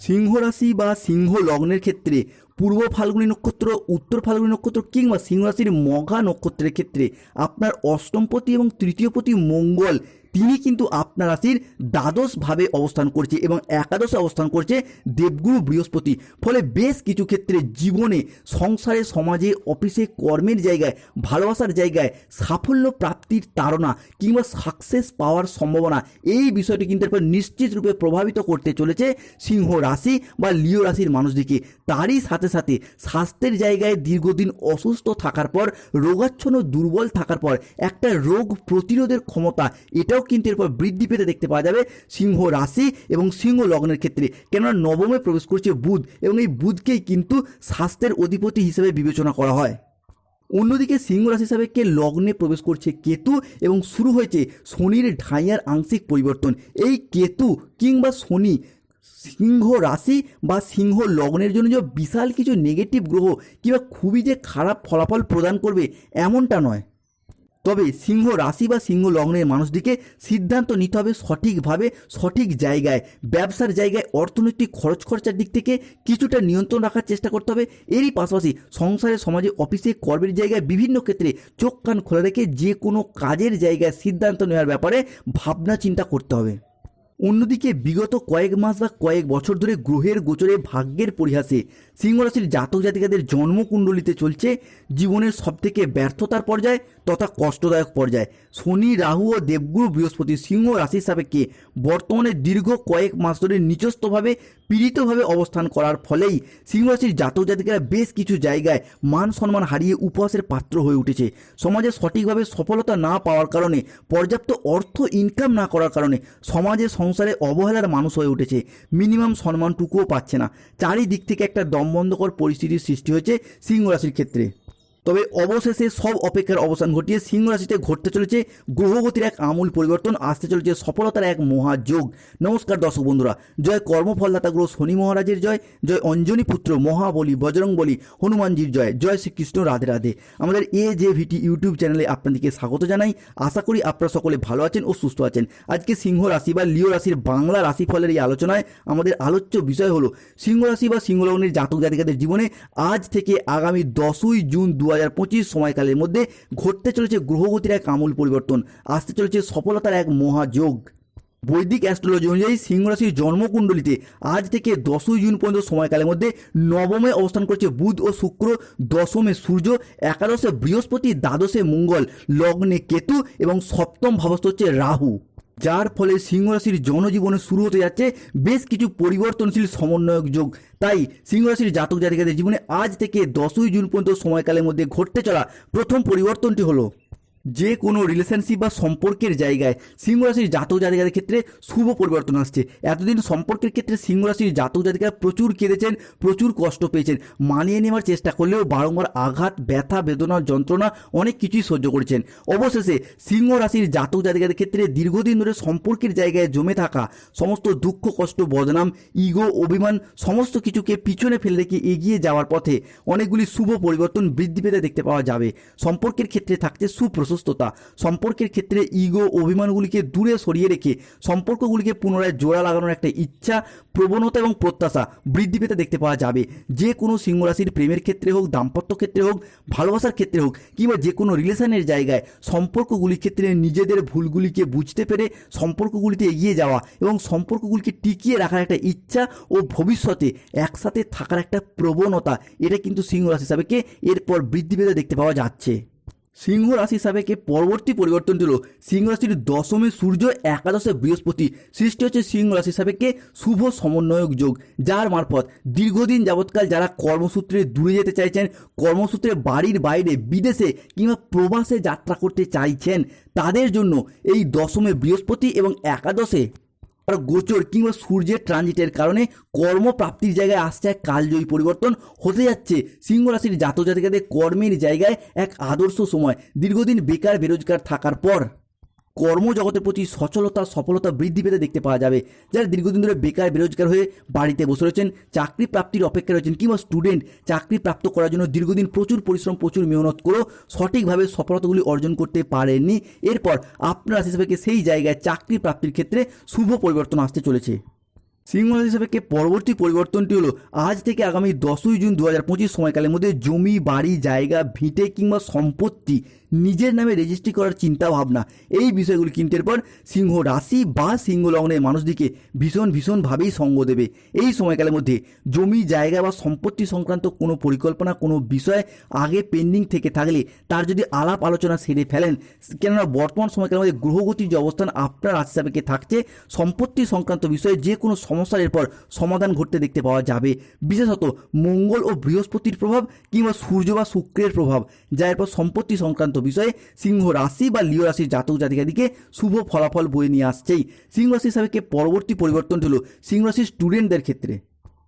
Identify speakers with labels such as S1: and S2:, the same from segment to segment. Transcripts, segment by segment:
S1: সিংহ রাশি বা সিংহ লগ্নের ক্ষেত্রে পূর্ব ফাল্গুনী নক্ষত্র, উত্তর ফাল্গুনী নক্ষত্র কিংবা সিংহ রাশির মঘা নক্ষত্রের ক্ষেত্রে আপনার অষ্টমপতি এবং তৃতীয়পতি মঙ্গল তিনি কিন্তু আপনার রাশির দ্বাদশভাবে অবস্থান করছে এবং একাদশে অবস্থান করছে দেবগুরু বৃহস্পতি। ফলে বেশ কিছু ক্ষেত্রে জীবনে, সংসারে, সমাজে, অফিসে, কর্মের জায়গায়, ভালোবাসার জায়গায় সাফল্য প্রাপ্তির তাড়না কিংবা সাকসেস পাওয়ার সম্ভাবনা এই বিষয়টি কিন্তু এরপর নিশ্চিত রূপে প্রভাবিত করতে চলেছে সিংহ রাশি বা লিও রাশির মানুষদিকে। তারই সাথে সাথে স্বাস্থ্যের জায়গায় দীর্ঘদিন অসুস্থ থাকার পর, রোগাচ্ছন্ন, দুর্বল থাকার পর একটা রোগ প্রতিরোধের ক্ষমতা, এটাও কিন্তু এরপর বৃদ্ধি পেতে দেখতে পাওয়া যাবে সিংহ রাশি এবং সিংহ লগ্নের ক্ষেত্রে। কেননা নবমে প্রবেশ করছে বুধ এবং এই বুধকেই কিন্তু স্বাস্থ্যের অধিপতি হিসেবে বিবেচনা করা হয়। অন্যদিকে সিংহ রাশি হিসাবে কে লগ্নে প্রবেশ করছে কেতু এবং শুরু হয়েছে শনির ঢাইয়ার আংশিক পরিবর্তন। এই কেতু কিংবা শনি সিংহ রাশি বা সিংহ লগ্নের জন্য যে বিশাল কিছু নেগেটিভ গ্রহ কিংবা খুবই যে খারাপ ফলাফল প্রদান করবে এমনটা নয়। তবে সিংহ রাশি বা সিংহ লগ্নের মানুষটিকে সিদ্ধান্ত নিতে হবে সঠিকভাবে, সঠিক জায়গায়। ব্যবসার জায়গায় অর্থনৈতিক খরচ খরচার দিক থেকে কিছুটা নিয়ন্ত্রণ রাখার চেষ্টা করতে হবে। এরই পাশাপাশি সংসারে, সমাজে, অফিসে, কর্মের জায়গায় বিভিন্ন ক্ষেত্রে চোখ কান খোলা রেখে যে কোনো কাজের জায়গায় সিদ্ধান্ত নেওয়ার ব্যাপারে ভাবনা চিন্তা করতে হবে। অন্যদিকে বিগত কয়েক মাস বা কয়েক বছর ধরে গ্রহের গোচরে ভাগ্যের পরিহাসে সিংহ রাশির জাতক জাতিকাদের জন্মকুণ্ডলিতে চলছে জীবনের সবথেকে ব্যর্থতার পর্যায় তথা কষ্টদায়ক পর্যায়। শনি, রাহু ও দেবগুরু বৃহস্পতি সিংহ রাশির সাপেক্ষে বর্তমানে দীর্ঘ কয়েক মাস ধরে নিজস্বভাবে পীড়িতভাবে অবস্থান করার ফলেই সিংহ রাশির জাতক জাতিকারা বেশ কিছু জায়গায় মান সম্মান হারিয়ে উপহাসের পাত্র হয়ে উঠেছে। সমাজে সঠিকভাবে সফলতা না পাওয়ার কারণে, পর্যাপ্ত অর্থ ইনকাম না করার কারণে সমাজে সংসারে অবহেলার মানুষ হয়ে উঠেছে। মিনিমাম সম্মানটুকুও পাচ্ছে না। চারিদিক থেকে একটা দমবন্ধকর পরিস্থিতির সৃষ্টি হয়েছে সিংহ রাশির ক্ষেত্রে। তবে অবশেষে সব অপেক্ষার অবসান ঘটিয়ে সিংহ রাশিতে ঘটতে চলেছে গ্রহগতির এক আমূল পরিবর্তন, আসতে চলেছে সফলতার এক মহাযোগ। নমস্কার দর্শক বন্ধুরা, জয় কর্মফলদাতা গ্রহ শনি মহারাজের জয় জয় অঞ্জনী পুত্র মহাবলী বজরং বলী হনুমানজির জয় জয় শ্রীকৃষ্ণ রাধে রাধে। আমাদের এ জে ভিটি ইউটিউব চ্যানেলে আপনাদেরকে স্বাগত জানাই, আশা করি আপনারা সকলে ভালো আছেন ও সুস্থ আছেন। আজকে সিংহ রাশি বা লিও রাশির বাংলা রাশিফলের এই আলোচনায় আমাদের আলোচ্য বিষয় হলো, সিংহ রাশি বা সিংহ লগ্নের জাতক জাতিকাদের জীবনে আজ থেকে আগামী দশই জুন দু হাজার পঁচিশ সময়কালের মধ্যে ঘটতে চলেছে গ্রহগতির এক আমূল পরিবর্তন। আসতে চলেছে সফলতার এক মহাযোগ। বৈদিক অ্যাস্ট্রোলজি অনুযায়ী সিংহ রাশির জন্মকুণ্ডলিতে আজ থেকে দশই জুন পর্যন্ত সময়কালের মধ্যে নবমে অবস্থান করছে বুধ ও শুক্র, দশমে সূর্য, একাদশে বৃহস্পতি, দ্বাদশে মঙ্গল, লগ্নে কেতু এবং সপ্তম ভাবস্থ হচ্ছে রাহু। যার ফলে সিংহরাশির জনজীবনে শুরু হতে যাচ্ছে বেশ কিছু পরিবর্তনশীল সমন্বয়ক যোগ। তাই সিংহরাশির জাতক জাতিকাদের জীবনে আজ থেকে দশই জুন পর্যন্ত সময়কালের মধ্যে ঘটতে চলা প্রথম পরিবর্তনটি হলো যে কোনো রিলেশনশিপ বা সম্পর্কের জায়গায় সিংহ রাশির জাতক জাতিকাদের ক্ষেত্রে শুভ পরিবর্তন আসছে। এতদিন সম্পর্কের ক্ষেত্রে সিংহ রাশির জাতক জাতিকারা প্রচুর কেঁদেছেন, প্রচুর কষ্ট পেয়েছেন। মানিয়ে নেওয়ার চেষ্টা করলেও বারংবার আঘাত, ব্যথা বেদনা যন্ত্রণা অনেক কিছুই সহ্য করেছেন। অবশেষে সিংহ রাশির জাতক জাতিকাদের ক্ষেত্রে দীর্ঘদিন ধরে সম্পর্কের জায়গায় জমে থাকা সমস্ত দুঃখ, কষ্ট, বদনাম, ইগো, অভিমান সমস্ত কিছুকে পিছনে ফেলে রেখে এগিয়ে যাওয়ার পথে অনেকগুলি শুভ পরিবর্তন বৃদ্ধি পেতে দেখতে পাওয়া যাবে। সম্পর্কের ক্ষেত্রে থাকছে সুপ্রশস্ততা সম্পর্কের ক্ষেত্রে ইগো অভিমানগুলিকে দূরে সরিয়ে রেখে সম্পর্কগুলিকে পুনরায় জোড়া লাগানোর একটা ইচ্ছা, প্রবণতা এবং প্রত্যাশা বৃদ্ধি পেতে দেখতে পাওয়া যাবে। যে কোনো সিংহ রাশির প্রেমের ক্ষেত্রে হোক, দাম্পত্য ক্ষেত্রে হোক, ভালোবাসার ক্ষেত্রে হোক, কিংবা যে কোনো রিলেশনের জায়গায় সম্পর্কগুলির ক্ষেত্রে নিজেদের ভুলগুলিকে বুঝতে পেরে সম্পর্কগুলিতে এগিয়ে যাওয়া এবং সম্পর্কগুলিকে টিকিয়ে রাখার একটা ইচ্ছা ও ভবিষ্যতে একসাথে থাকার একটা প্রবণতা, এটা কিন্তু সিংহ রাশি হিসাবে এরপর বৃদ্ধি পেতে দেখতে পাওয়া যাচ্ছে। সিংহ রাশি সাবেকে পরবর্তী পরিবর্তন হলো সিংহ রাশির দশমে সূর্য, একাদশে বৃহস্পতি। সৃষ্টি হচ্ছে সিংহ রাশি সাবেকে শুভ সমন্বয়ক যোগ, যার মারফত দীর্ঘদিন যাবৎকাল যারা কর্মসূত্রে দূরে যেতে চাইছেন, কর্মসূত্রে বাড়ির বাইরে, বিদেশে কিংবা প্রবাসে যাত্রা করতে চাইছেন, তাদের জন্য এই দশমে বৃহস্পতি এবং একাদশে গোচর, কিংবা সূর্যের ট্রানজিটের কারণে কর্মপ্রাপ্তির জায়গায় আসছে এক কালজয়ী পরিবর্তন। হতে যাচ্ছে, সিংহ রাশির জাতক জাতিকাদের কর্মের জায়গায় এক আদর্শ সময়, দীর্ঘদিন বেকার বেরোজগার থাকার পর। কর্মজগতের প্রতি সচলতা, সফলতা বৃদ্ধি পেতে দেখতে পাওয়া যাবে। যারা দীর্ঘদিন ধরে বেকার, বেরোজগার হয়ে বাড়িতে বসে রয়েছেন চাকরি প্রাপ্তির অপেক্ষা রয়েছেন কিংবা স্টুডেন্ট চাকরি প্রাপ্ত করার জন্য দীর্ঘদিন প্রচুর পরিশ্রম, প্রচুর মেহনত করেও সঠিকভাবে সফলতাগুলি অর্জন করতে পারেননি। এরপর আপনার হিসেবে সেই জায়গায় চাকরি প্রাপ্তির ক্ষেত্রে শুভ পরিবর্তন আসতে চলেছে। সিংহ সাপেক্ষে পরবর্তী পরিবর্তনটি হলো, আজ থেকে আগামী দশই জুন দু হাজার পঁচিশ সময়কালের মধ্যে জমি, বাড়ি, জায়গা, ভিটে কিংবা সম্পত্তি নিজের নামে রেজিস্ট্রি করার চিন্তা ভাবনা। এই বিষয়গুলি কিনতে পর সিংহ রাশি বা সিংহ লগ্নের মানুষদিকে ভীষণ ভীষণভাবেই সঙ্গ দেবে। এই সময়কালের মধ্যে জমি, জায়গা বা সম্পত্তি সংক্রান্ত কোনো পরিকল্পনা, কোনো বিষয় আগে পেন্ডিং থেকে থাকলে তার যদি আলাপ আলোচনা সেরে ফেলেন, কেননা বর্তমান সময়কালের মধ্যে গ্রহগতির যে অবস্থান আপনার রাশি থাকছে, সম্পত্তি সংক্রান্ত বিষয়ে যে কোনো সমস্যার এরপর সমাধান ঘটতে দেখতে পাওয়া যাবে। বিশেষত মঙ্গল ও বৃহস্পতির প্রভাব কিংবা সূর্য বা শুক্রের প্রভাব, যা এরপর সম্পত্তি সংক্রান্ত বিষয়ে সিংহ রাশি বা লিও রাশির জাতক জাতিকাদিকে শুভ ফলাফল বয়ে নিয়ে আসছেই। সিংহ রাশির সাপেক্ষে পরবর্তী পরিবর্তন হল সিংহ রাশির স্টুডেন্টদের ক্ষেত্রে।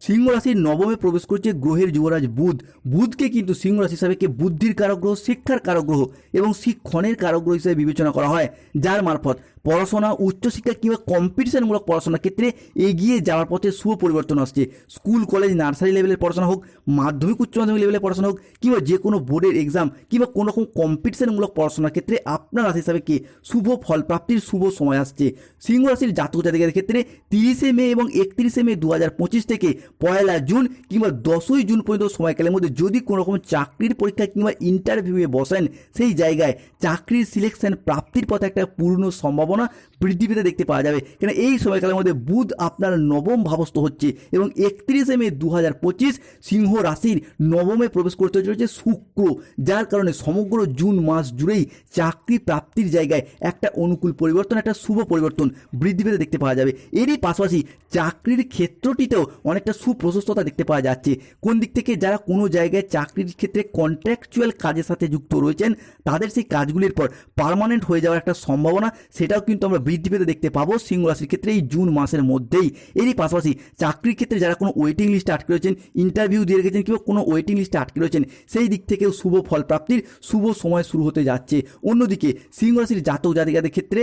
S1: সিংহ রাশির নবমে প্রবেশ করছে গ্রহের যুবরাজ বুধ। বুধকে কিন্তু সিংহ রাশি হিসাবে বুদ্ধির কারক গ্রহ শিক্ষার কারক গ্রহ এবং শিক্ষণের কারক গ্রহ হিসেবে বিবেচনা করা হয়। যার মারফত পড়াশোনা, উচ্চশিক্ষা কিংবা কম্পিটিশনমূলক পড়াশোনার ক্ষেত্রে এগিয়ে যাওয়ার পথে শুভ পরিবর্তন আসছে। স্কুল কলেজ নার্সারি লেভেলের পড়াশোনা হোক, মাধ্যমিক, উচ্চ মাধ্যমিক লেভেলের পড়াশোনা হোক, কিংবা যে কোনো বোর্ডের এক্সাম কিংবা কোনো রকম কম্পিটিশনমূলক পড়াশোনার ক্ষেত্রে আপনার রাশি সাপেক্ষে শুভ ফল প্রাপ্তির শুভ সময় আসছে। সিংহ রাশির জাতক জাতিকাদের ক্ষেত্রে তিরিশে মে এবং একত্রিশে মে দু হাজার পঁচিশ থেকে পয়লা জুন কিংবা দশই জুন পর্যন্ত সময়কালের মধ্যে যদি কোনো রকম চাকরির পরীক্ষা কিংবা ইন্টারভিউয়ে বসেন, সেই জায়গায় চাকরির সিলেকশন প্রাপ্তির পথে একটা পূর্ণ সম্ভাবনা বৃদ্ধি পেতে দেখতে পাওয়া যাবে। কেন এই সময়কালের মধ্যে বুধ আপনার নবম ভাবস্থ হচ্ছে এবং একত্রিশে মে দু হাজার পঁচিশ সিংহ রাশির নবমে প্রবেশ করতে চলেছে শুক্র, যার কারণে সমগ্র জুন মাস জুড়েই চাকরি প্রাপ্তির জায়গায় একটা অনুকূল পরিবর্তন, একটা শুভ পরিবর্তন বৃদ্ধি পেতে দেখতে পাওয়া যাবে। এরই পাশাপাশি চাকরির ক্ষেত্রটিতেও অনেকটা সুপ্রশস্ততা দেখতে পাওয়া যাচ্ছে। কোন দিক থেকে যারা কোনো জায়গায় চাকরির ক্ষেত্রে কন্ট্রাকচুয়াল কাজের সাথে যুক্ত রয়েছেন, তাদের সেই কাজগুলির পর পার্মানেন্ট হয়ে যাওয়ার একটা সম্ভাবনা, সেটাও কিন্তু আমরা বৃদ্ধি পেতে দেখতে পাবো সিংহ রাশির ক্ষেত্রে এই জুন মাসের মধ্যেই। এরই পাশাপাশি চাকরির ক্ষেত্রে যারা কোনো ওয়েটিং লিস্টে আটকে রয়েছেন ইন্টারভিউ দিয়ে রেখেছেন কিংবা কোনো ওয়েটিং লিস্টে আটকে রয়েছেন, সেই দিক থেকেও শুভ ফল প্রাপ্তির শুভ সময় শুরু হতে যাচ্ছে। অন্যদিকে সিংহ রাশির জাতক জাতিকাদের ক্ষেত্রে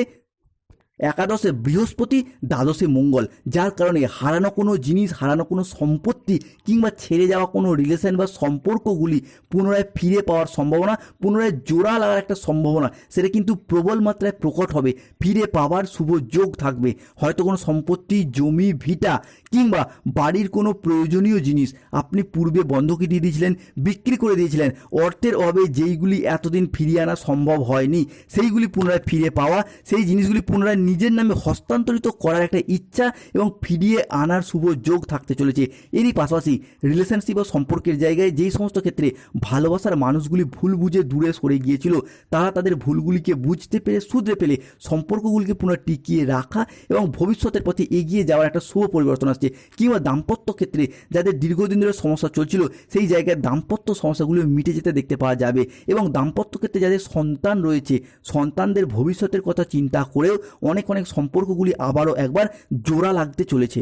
S1: একাদশে বৃহস্পতি, দ্বাদশে মঙ্গল, যার কারণে হারানো কোনো জিনিস, হারানো কোনো সম্পত্তি কিংবা ছেড়ে যাওয়া কোনো রিলেশন বা সম্পর্কগুলি পুনরায় ফিরে পাওয়ার সম্ভাবনা, পুনরায় জোড়া লাগার একটা সম্ভাবনা, সেটা কিন্তু প্রবল মাত্রায় প্রকট হবে। ফিরে পাওয়ার শুভ যোগ থাকবে। হয়তো কোনো সম্পত্তি, জমি, ভিটা কিংবা বাড়ির কোনো প্রয়োজনীয় জিনিস আপনি পূর্বে বন্ধকি দিয়ে দিয়েছিলেন, বিক্রি করে দিয়েছিলেন। অর্থের অভাবে যেইগুলি এতদিন ফিরিয়ে আনা সম্ভব হয়নি, সেইগুলি পুনরায় ফিরে পাওয়া, সেই জিনিসগুলি পুনরায় নিজের নামে হস্তান্তরিত করার একটা ইচ্ছা এবং ফিরিয়ে আনার শুভ যোগ থাকতে চলেছে। এরই পাশাপাশি রিলেশনশিপ বা সম্পর্কের জায়গায় যেই সমস্ত ক্ষেত্রে ভালোবাসার মানুষগুলি ভুল বুঝে দূরে সরে গিয়েছিল, তারা তাদের ভুলগুলিকে বুঝতে পেরে, শুধরে পেলে সম্পর্কগুলিকে পুনঃ টিকিয়ে রাখা এবং ভবিষ্যতের পথে এগিয়ে যাওয়ার একটা শুভ পরিবর্তন আসছে। কিংবা দাম্পত্য ক্ষেত্রে যাদের দীর্ঘদিন ধরে সমস্যা চলছিল, সেই জায়গায় দাম্পত্য সমস্যাগুলো মিটে যেতে দেখতে পাওয়া যাবে এবং দাম্পত্য ক্ষেত্রে যাদের সন্তান রয়েছে, সন্তানদের ভবিষ্যতের কথা চিন্তা করেও অনেক অনেক সম্পর্কগুলি আবারও একবার জোড়া লাগতে চলেছে।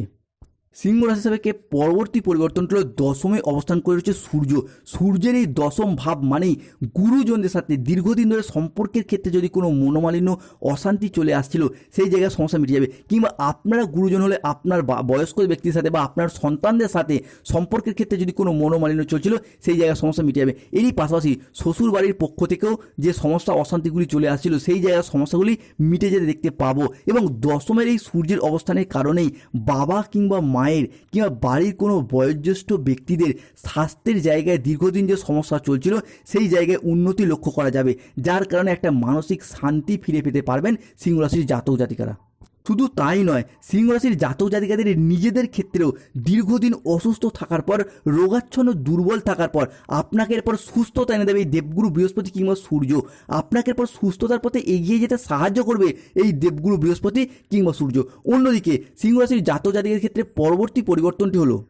S1: সিংহ রাশি সাপেক্ষে পরবর্তী পরিবর্তনটা হলো দশমে অবস্থান করে রয়েছে সূর্য। সূর্যের এই দশম ভাব মানেই গুরুজনদের সাথে দীর্ঘদিন ধরে সম্পর্কের ক্ষেত্রে যদি কোনো মনোমালিন্য, অশান্তি চলে আসছিল, সেই জায়গায় সমস্যা মিটে যাবে। কিংবা আপনারা গুরুজন হলে আপনার বয়স্ক ব্যক্তির সাথে বা আপনার সন্তানদের সাথে সম্পর্কের ক্ষেত্রে যদি কোনো মনোমালিন্য চলছিল, সেই জায়গায় সমস্যা মিটে যাবে। এরই পাশাপাশি শ্বশুর বাড়ির পক্ষ থেকেও যে সমস্যা, অশান্তিগুলি চলে আসছিল, সেই জায়গার সমস্যাগুলি মিটে যেতে দেখতে পাবো। এবং দশমের এই সূর্যের অবস্থানের কারণেই বাবা কিংবা মায়ের কিংবা বাড়ির কোনো বয়োজ্যেষ্ঠ ব্যক্তিদের স্বাস্থ্যের জায়গায় দীর্ঘদিন যে সমস্যা চলছিল, সেই জায়গায় উন্নতি লক্ষ্য করা যাবে। যার কারণে একটা মানসিক শান্তি ফিরে পেতে পারবেন সিংহরাশির জাতক জাতিকারা। শুধু তাই নয় সিংহ রাশির জাতক জাতিকাদের নিজেদের ক্ষেত্রেও দীর্ঘদিন অসুস্থ থাকার পর, রোগাচ্ছন্ন দুর্বল থাকার পর, আপনাকে এরপর সুস্থতা এনে দেবে এই দেবগুরু বৃহস্পতি কিংবা সূর্য। আপনাকে এরপর সুস্থতার পথে এগিয়ে যেতে সাহায্য করবে এই দেবগুরু বৃহস্পতি কিংবা সূর্য। অন্যদিকে সিংহ রাশির জাতক জাতিকের ক্ষেত্রে পরবর্তী পরিবর্তনটি হলো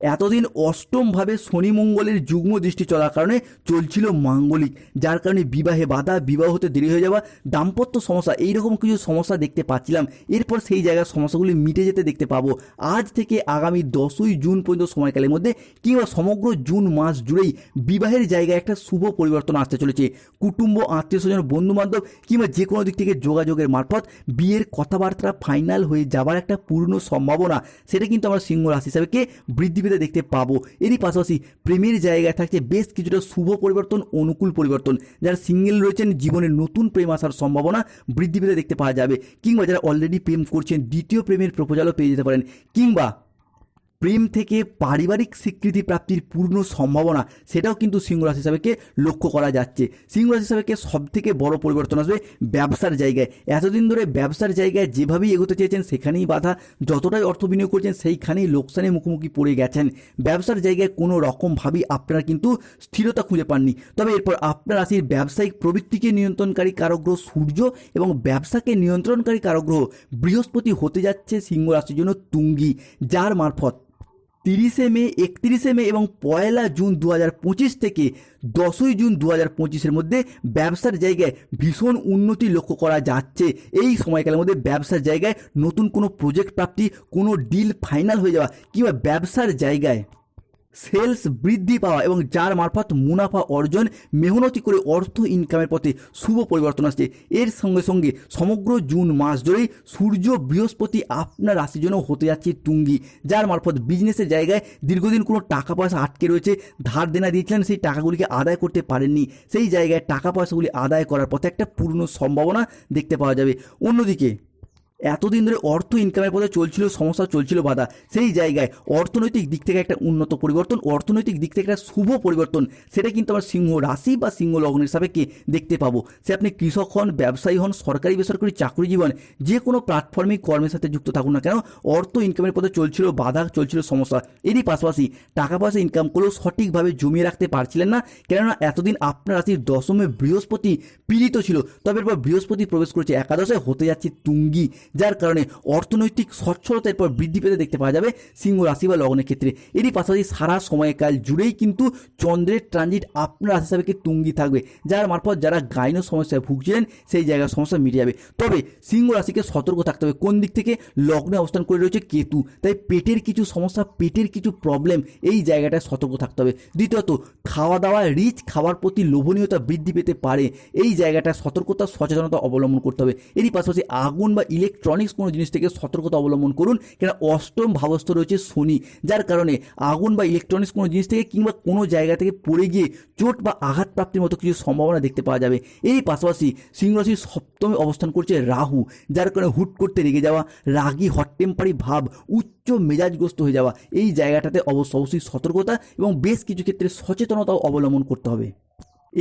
S1: এতদিন অষ্টমভাবে শনি মঙ্গলের যুগ্ম দৃষ্টি চলার কারণে চলছিল মাঙ্গলিক, যার কারণে বিবাহে বাধা, বিবাহ হতে দেরি হয়ে যাওয়া, দাম্পত্য সমস্যা, এইরকম কিছু সমস্যা দেখতে পাচ্ছিলাম। এরপর সেই জায়গার সমস্যাগুলি মিটে যেতে দেখতে পাবো। আজ থেকে আগামী দশই জুন পর্যন্ত সময়কালের মধ্যে কিংবা সমগ্র জুন মাস জুড়েই বিবাহের জায়গায় একটা শুভ পরিবর্তন আসতে চলেছে। কুটুম্ব, আত্মীয় স্বজন বন্ধু বান্ধব কিংবা যে কোনো দিক থেকে যোগাযোগের মারফত বিয়ের কথাবার্তা ফাইনাল হয়ে যাবার একটা পূর্ণ সম্ভাবনা, সেটা কিন্তু আমরা সিংহ রাশি হিসাবে বৃদ্ধি পেতে দেখতে পাবো। এরই পাশাপাশি প্রেমের জায়গায় থাকছে বেশ কিছুটা শুভ পরিবর্তন, অনুকূল পরিবর্তন। যারা সিঙ্গেল রয়েছেন, জীবনে নতুন প্রেম আসার সম্ভাবনা বৃদ্ধি পেতে দেখতে পাওয়া যাবে। কিংবা যারা অলরেডি প্রেম করছেন, দ্বিতীয় প্রেমের প্রপোজালও পেয়ে যেতে পারেন। কিংবা প্রেম থেকে পারিবারিক স্বীকৃতি প্রাপ্তির পূর্ণ সম্ভাবনা, সেটাও কিন্তু সিংহ রাশি হিসাবেকে লক্ষ্য করা যাচ্ছে। সিংহ রাশি হিসাবেকে সব থেকে বড় পরিবর্তন আসবে ব্যবসার জায়গায়। এতদিন ধরে ব্যবসার জায়গায় যেভাবেই এগোতে চেয়েছেন, সেখানেই বাধা যতটাই অর্থ বিনিয়োগ করছেন, সেইখানেই লোকসানের মুখোমুখি পড়ে গেছেন। ব্যবসার জায়গায় কোনো রকমভাবেই আপনারা কিন্তু স্থিরতা খুঁজে পাননি। তবে এরপর আপনার রাশির ব্যবসায়িক প্রবৃত্তিকে নিয়ন্ত্রণকারী কারগ্রহ সূর্য এবং ব্যবসাকে নিয়ন্ত্রণকারী কারগ্রহ বৃহস্পতি হতে যাচ্ছে সিংহ রাশির জন্য তুঙ্গি, যার মারফত তিরিশে মে, একত্রিশে মে এবং পয়লা জুন দু থেকে দশই জুন দু হাজার মধ্যে ব্যবসার জায়গায় ভীষণ উন্নতি লক্ষ্য করা যাচ্ছে। এই সময়কালের মধ্যে ব্যবসার জায়গায় নতুন কোনো প্রজেক্ট প্রাপ্তি, কোনো ডিল ফাইনাল হয়ে যাওয়া কিংবা ব্যবসার জায়গায় সেলস বৃদ্ধি পাওয়া এবং যার মারফত মুনাফা অর্জন, মেহনতি করে অর্থ ইনকামের পথে শুভ পরিবর্তন আসছে। এর সঙ্গে সঙ্গে সমগ্র জুন মাস ধরেই সূর্য বৃহস্পতি আপনার রাশির জন্য হতে যাচ্ছে তুঙ্গি, যার মারফত বিজনেসের জায়গায় দীর্ঘদিন কোনো টাকা পয়সা আটকে রয়েছে। ধার দেনা দিয়েছিলেন, সেই টাকাগুলিকে আদায় করতে পারেননি। সেই জায়গায় টাকা পয়সাগুলি আদায় করার পথে একটা পূর্ণ সম্ভাবনা দেখতে পাওয়া যাবে। অন্যদিকে এতদিন ধরে অর্থ ইনকামের পথে চলছিল, সমস্যা চলছিল বাধা। সেই জায়গায় অর্থনৈতিক দিক থেকে একটা উন্নত পরিবর্তন, অর্থনৈতিক দিক থেকে একটা শুভ পরিবর্তন, সেটা কিন্তু আমার সিংহ রাশি বা সিংহ লগ্নের সাপেক্ষে দেখতে পাবো। সে আপনি কৃষক হন, ব্যবসায়ী হন, সরকারি, বেসরকারি চাকরিজীবী জীবন যে কোনো প্ল্যাটফর্মে কর্মের সাথে যুক্ত থাকুন না কেন, অর্থ ইনকামের পথে চলছিল বাধা, চলছিল সমস্যা। এরই পাশাপাশি টাকা পয়সা ইনকাম করলেও সঠিকভাবে জমিয়ে রাখতে পারছিলেন না, কেননা এতদিন আপনার রাশির দশমে বৃহস্পতি পীড়িত ছিল, তবে এরপর বৃহস্পতি প্রবেশ করেছে, একাদশে হতে যাচ্ছে তুঙ্গি। যার কারণে অর্থনৈতিক সচ্ছলতা এরপর বৃদ্ধি পেতে দেখতে পাওয়া যাবে সিংহ রাশি বা লগ্নের ক্ষেত্রে। এরই পাশাপাশি সারা সময়কাল জুড়েই কিন্তু চন্দ্রের ট্রানজিট আপনার রাশি হিসাবে তুঙ্গি থাকবে, যার মারফত যারা গাইনো সমস্যায় ভুগছিলেন, সেই জায়গার সমস্যা মিটে যাবে। তবে সিংহ রাশিকে সতর্ক থাকতে হবে। কোন দিক থেকে? লগ্নে অবস্থান করে রয়েছে কেতু। তাই পেটের কিছু সমস্যা, পেটের কিছু প্রবলেম এই জায়গাটায় সতর্ক থাকতে হবে। দ্বিতীয়ত খাওয়া দাওয়া রিচ খাওয়ার প্রতি লোভনীয়তা বৃদ্ধি পেতে পারে। এই জায়গাটায় সতর্কতা, সচেতনতা অবলম্বন করতে হবে। এরই পাশাপাশি আগুন বা ইলেকট্রনিক্স কোনো জিনিস থেকে সতর্কতা অবলম্বন করুন। কেন অষ্টম ভাবস্থ রয়েছে শনি, যার কারণে আগুন বা ইলেকট্রনিক্স কোনো জিনিস থেকে কিংবা কোনো জায়গা থেকে পড়ে গিয়ে চোট বা আঘাত প্রাপ্তির মতো কিছু সম্ভাবনা দেখতে পাওয়া যাবে। এরই পাশাপাশি সিংহরাশির সপ্তমে অবস্থান করছে রাহু, যার কারণে হুট করতে রেগে যাওয়া, রাগী হট টেম্পারি ভাব, উচ্চ মেজাজগ্রস্ত হয়ে যাওয়া, এই জায়গাটাতে অবশ্য অবশ্যই সতর্কতা এবং বেশ কিছু ক্ষেত্রে সচেতনতাও অবলম্বন করতে হবে।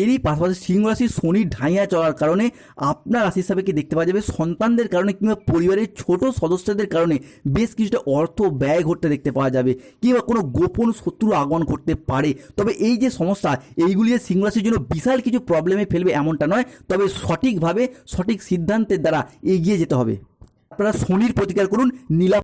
S1: এরই পাশাপাশি সিংহ রাশির শনির ঢাইয়া চলার কারণে আপনার রাশি হিসাবে কি দেখতে পাওয়া যাবে? সন্তানদের কারণে কিংবা পরিবারের ছোট সদস্যদের কারণে বেশ কিছুটা অর্থ ব্যয় ঘটতে দেখতে পাওয়া যাবে কিংবা কোনো গোপন শত্রু আগমন করতে পারে। তবে এই যে সমস্যা, এইগুলি যে সিংহ রাশির জন্য বিশাল কিছু প্রবলেমে ফেলবে এমনটা নয়। তবে সঠিকভাবে সঠিক সিদ্ধান্তের দ্বারা এগিয়ে যেতে হবে। আপনারা শনির প্রতিকার করুন, নীলা